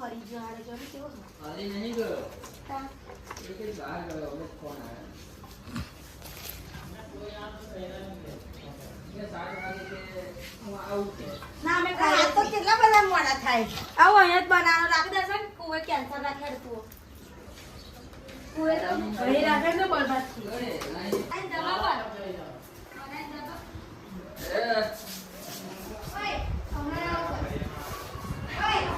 ફરી જો હારે જો કેવો. અરે નહીં ગયો. તા. એ કે બહાર ગયો હવે ફોન આવ્યો. કેટલા બધા મોડા થાય? આવો અહીંયા જ બનાવો રાખી દેશે ને કુવે કેન્સર રાખે કુવો. તો રાખે ને બરબાદ થઈ પર અહીં દબા. એ, ઓય, હમણાં આવો. ઓય.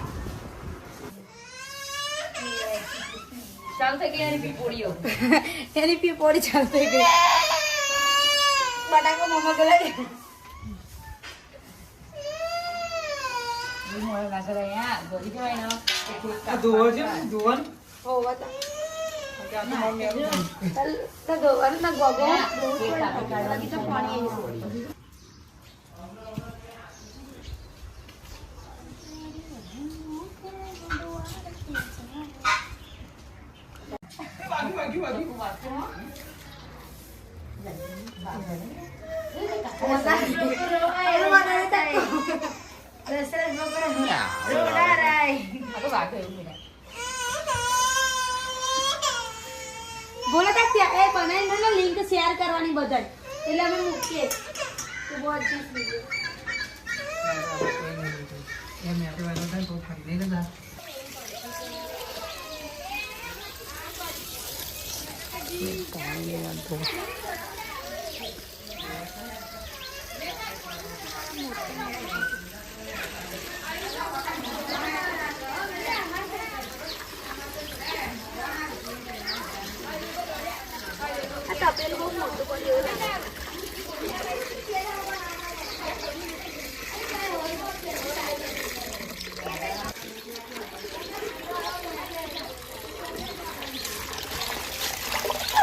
ચાલુ થઈ ગઈ એની પીપોળીઓ એની પીપોડી ચાલુ થઈ ગઈ. બટાકો મમ્મા ગળે હોવા તો. તો ગોવાનું ના ગોગો. તો પાણી આવી છે. બોલો ત્યાં એ બનાવીને લિંક શેર કરવાની બધા એટલે અમે મૂકીએ તો બહુ અજીબ વીડિયો આ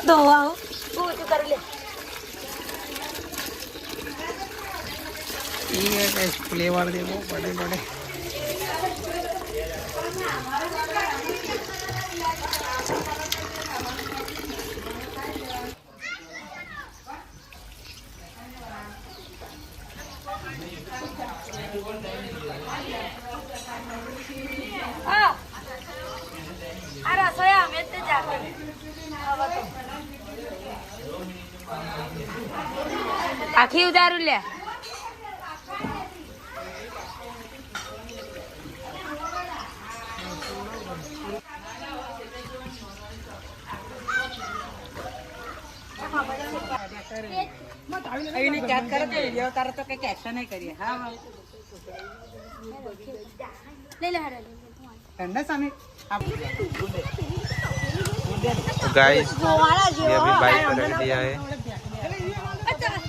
ધોવા હો. તું ઊંચું કરી લે ફ્લેવર દેવો પડે પડે આ આ રસોઈ અમે જ તે જાતે હવે તો. આખી ઉતારું લે એને ક્યાંક કરે તો વિડીયો તારે તો કઈક એક્શન કરીએ હા લઈ લે હારે ઠંડા સામે तो गाइस ये अभी बाइक पर रख दिया है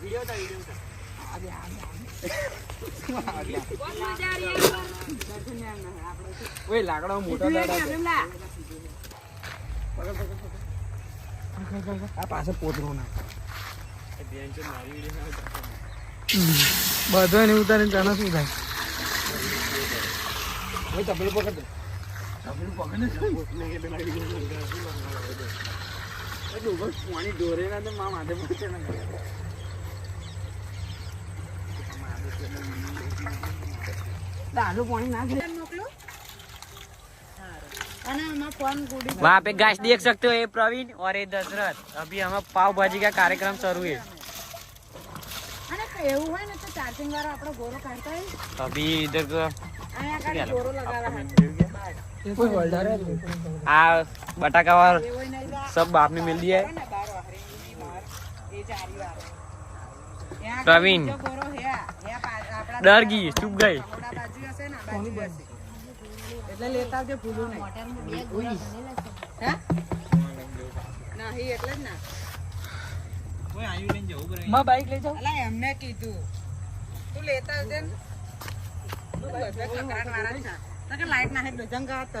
વીડિયો ઉતારા વીડિયો ઉતાર વીડિયો ઉતાર ઓય લાકડો મોટો દાડા આ પાસે પોતરો ના. બધો એને ઉતારે જાણે શું થાય? ઓય તબલું પકડ તબેલું પકડ ને ડૂબસ પાણી દોરે ના તો મા માથે પડશે ને દાદુ પાણી ના દે અને આમાં ફોન ગુડી वहाँ पे गैस देख सकते हो ये प्रवीण और ये दशरथ अभी हम पाव भाजी का कार्यक्रम शुरू है अभी इधर तो हाँ बटाका और सब बाप में मिल दिया है प्रवीण ડર ગઈ ચૂપ ગઈ. એટલે લેતા આવજો ભૂલું નહીં. એટલે જ ના. કીધું. તું લેતા આવજે ને. બધા કકરાટ વાળા લાઈટ ના હે જંગા તો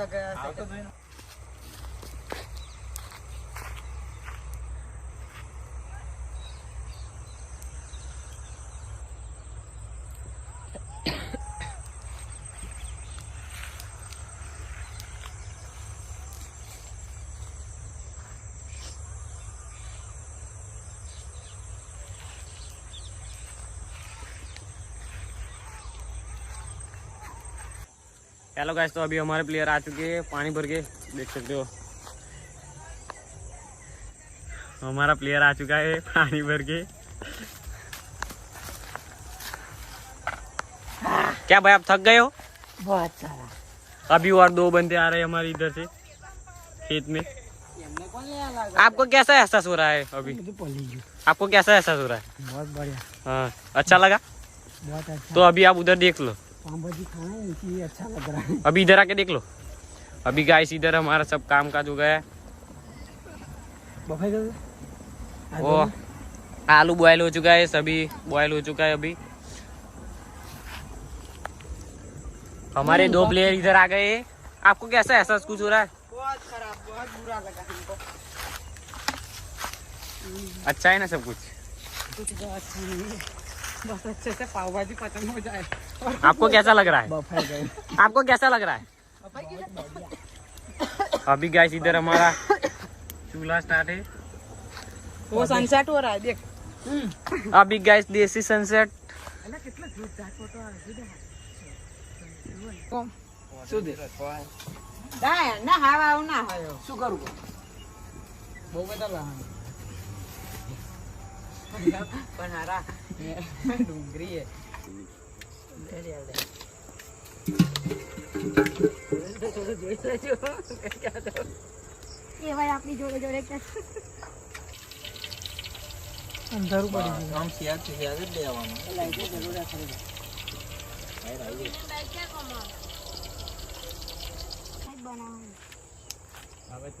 हेलो गाइस तो अभी हमारे प्लेयर आ चुके हैं पानी भर के देख सकते हो। हमारा प्लेयर आ चुका है पानी भर के। क्या भाई आप थक गए हो? बहुत सारा। अभी और दो बंदे आ रहे हैं हमारे इधर से खेत में। आपको कैसा एहसास हो रहा है अभी? आपको कैसा एहसास हो रहा है? बहुत बढ़िया। हाँ अच्छा लगा? बहुत अच्छा। तो अभी आप उधर देख लो। पाव भाजी खाए इसलिए अच्छा लग रहा है अभी इधर आके देख लो अभी गाइस इधर हमारा सब काम काज हो गया है बफाई दो वो आलू बॉयल हो चुका है सभी बॉयल हो चुका है अभी हमारे दो प्लेयर इधर आ गए हैं आपको कैसा एहसास कुछ हो रहा है बहुत खराब बहुत बुरा लगा हमको अच्छा है ना सब कुछ कुछ तो अच्छा नहीं है बस अच्छे से पाव भाजी खत्म हो जाए आपको कैसा लग रहा है बफाई गए आपको कैसा लग रहा है अभी गाइस इधर हमारा चूल्हा स्टार्ट है वो सनसेट हो रहा है देख अभी गाइस देसी सनसेट શું દે ના ના હાવ આવ ના હાયો શું કરું બહુ બધા લાવવાનું પણ હારા ડુંગળી હે એ ભાઈ અંધારું પડી ગયું આમ સિયાર છે. સિયાર જ લેવાનું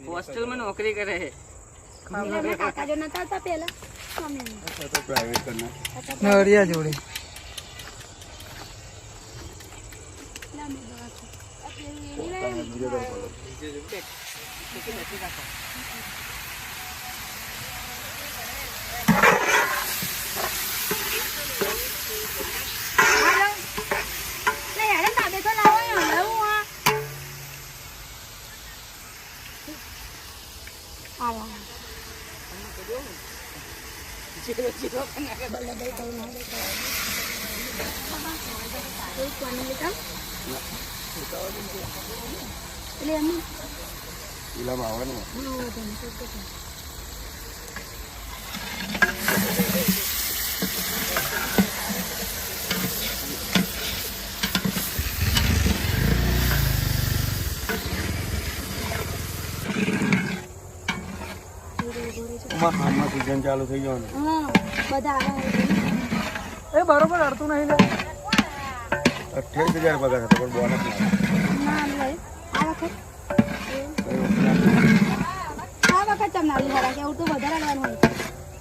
હોસ્ટેલમાં નોકરી કરે છે કાકા જો નતા હતા પેલા નરિયા જોડે. અમે પ્રાઇવેટ કરના નરિયા જોડે લે યાર તાબે તો લાવો યાર હું આ આવા કોઈ કોને લેતા એટલે એમ પેલામાં આવવાનું આમાં સીઝન ચાલુ થઈ જવાનું હા બધા આવે. એ બરોબર અડતું નહીં લે અઠ્યાવીસ હજાર પગાર હતો પણ બોનસ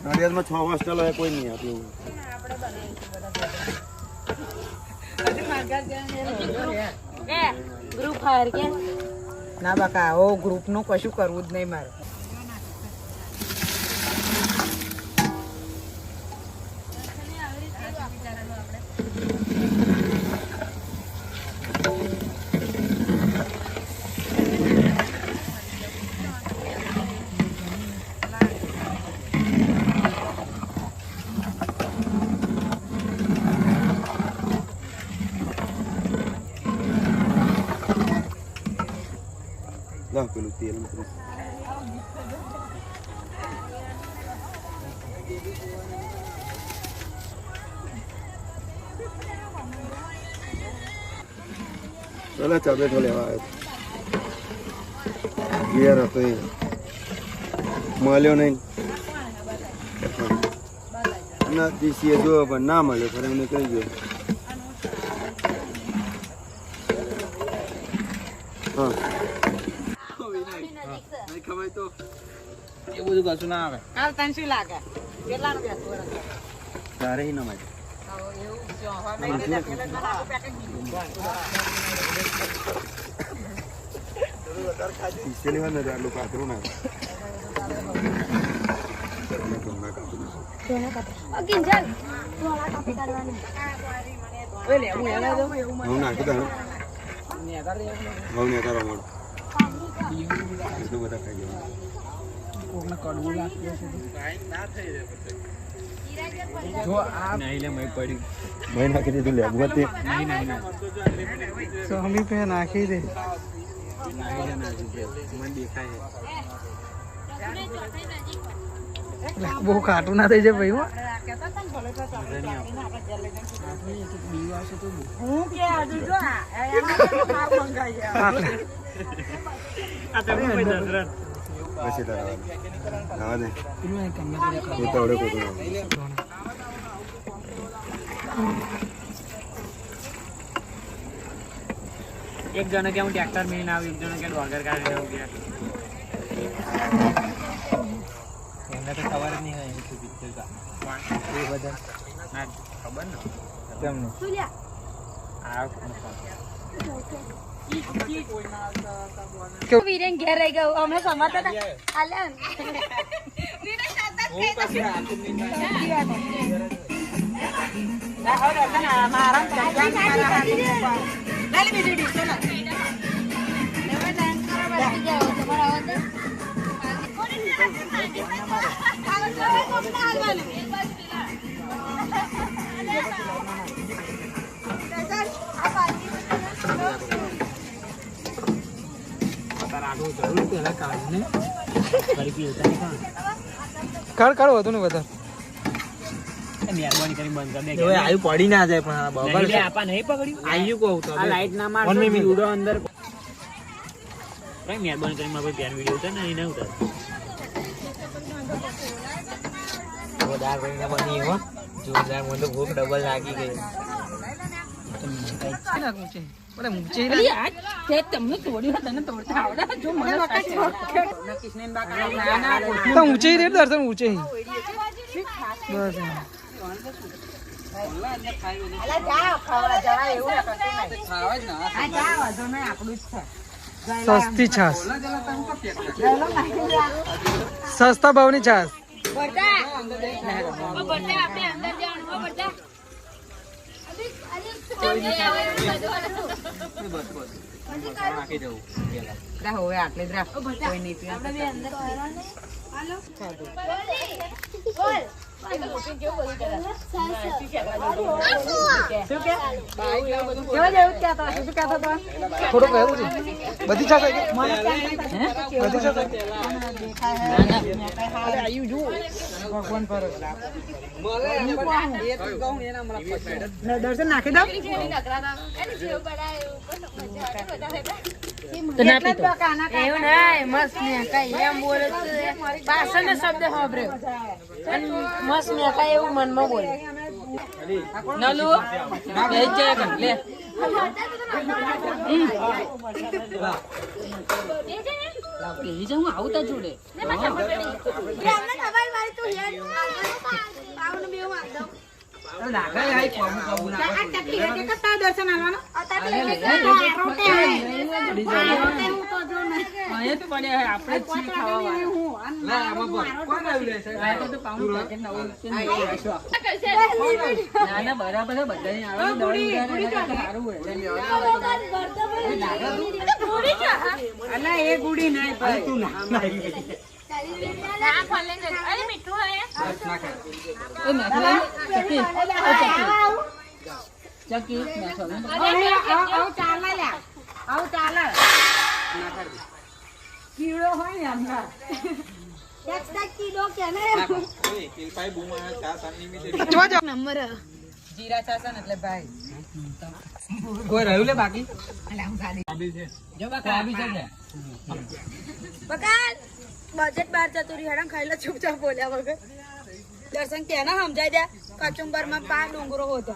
નડિયાદમાં છ હોસ્ટેલ હોય કોઈ નહીં આપ્યું કે ગ્રુપ ફાયર કે ના બાકા ઓ ગ્રુપનું કશું કરવું જ નહીં મારે. લા પેલું તેલ મૂકું. ચાલો ચબેટો લેવા આવ્યો ઘેર હતો એ મળ્યો નહીં ના દીસીએ જોયો પણ ના મળ્યો પણ એમને કહી ગયો હા નહીં ખવાય તો? એ બધું કશું ના આવે. કાલ તને શું લાગે? કેટલાનું બેસવું તારે ના મળે એવું જો હવે નહીં દે પેલે જ ના પેકેટ નહીં લે મેં પડ્યું સ્વામી પે નાખી દે નહીં લે નાખી દે મને દેખાય બહુ ખાટું ના થઈ જાય ભાઈ હો. કોઈ એક જણ કે હું ટ્રેક્ટર મેળીને આવ્યું એક જણ કે ડોગર કાઢી આવું ગયા એમને તો ખબર જ નહીં હોય એ બધા ના ખબર ને કેમનું આ વીરેન ઘેર રહી ગયો અમે સમાતા હતા આલ્યા ને. આગળ જરૂર પહેલા કાઢીને ફરી પીતા કાઢ કાઢ વધુ ને વધારે. મહેરબાની કરી બંધ કરી દે આયુ પડી ના જાય પણ નહીં બબર આપા નહીં પકડ્યું. આયુ કહું તો આ લાઈટ ના માર ઉડો અંદર. કઈ મહેરબાની કરી મારા પેન વીડિયો ઉતાર ને એને ઉતાર. જોરદાર ભાઈ ના બની હો. જોરદાર મને ભૂખ ડબલ લાગી ગઈ. અલી આ તે તમને તોડ્યું તને તોડતા આવડે જો મને ના ના તો ઊંચે રે દર્શન ઊંચે બસ અલા જા ખાવા જવા એવું ને કશું નહીં ખાવા જ ના આ જા વાંધો નહીં આપણું જ છે. સસ્તી છાસ. સસ્તા ભાવની છાસ. ઓ બરતા આપણે અંદર જવાનું ઓ બરતા હવે આટલે જ રાખ કોઈ નહીં પીવા આપણે અંદર હાલો કેવા થોડુંક એવું છે બધી છાસ બધી છાસ આવી ગઈ? ભગવાન પર દર્શન નાખી દો બાકા આના કાકા. એવું નહીં મસ્ત મેકાય એમ બોલે તો પાછળનો શબ્દ સાંભળ્યો અને મસ્ત મેકાય એવું મનમાં બોલે નલુ બે જાય લે પેલી જ હું જોડે બરાબર અલા એ ગુડી નાય તું એ કીડો હોય ને અંદર જીરા ચાસન એટલે ભાઈ કોઈ રહ્યું લે બાકી જો બકા આવી છે ને. બજેટ બાર જતું રહ્યું હેડમ ખાઈ લો ચૂપચાપ બોલ્યા વગર. દર્શન તેના સમજાય દે કચુંબરમાં પા ડુંગરો હતો.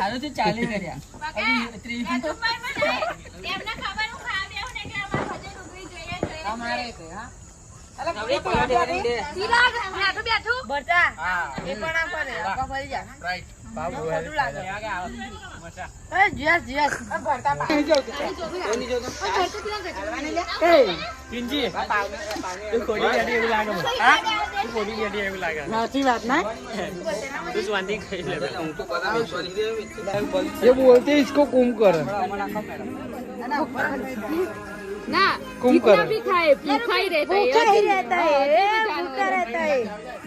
હાલો તો કર્યા. બેઠું. બેઠું એ પણ આપવા ફરી જા ये बोलते इसको कुम कर ना कुम कर भी खाए भूखा ही रहता है भूखा रहता है